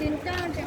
తింటా ఉంటా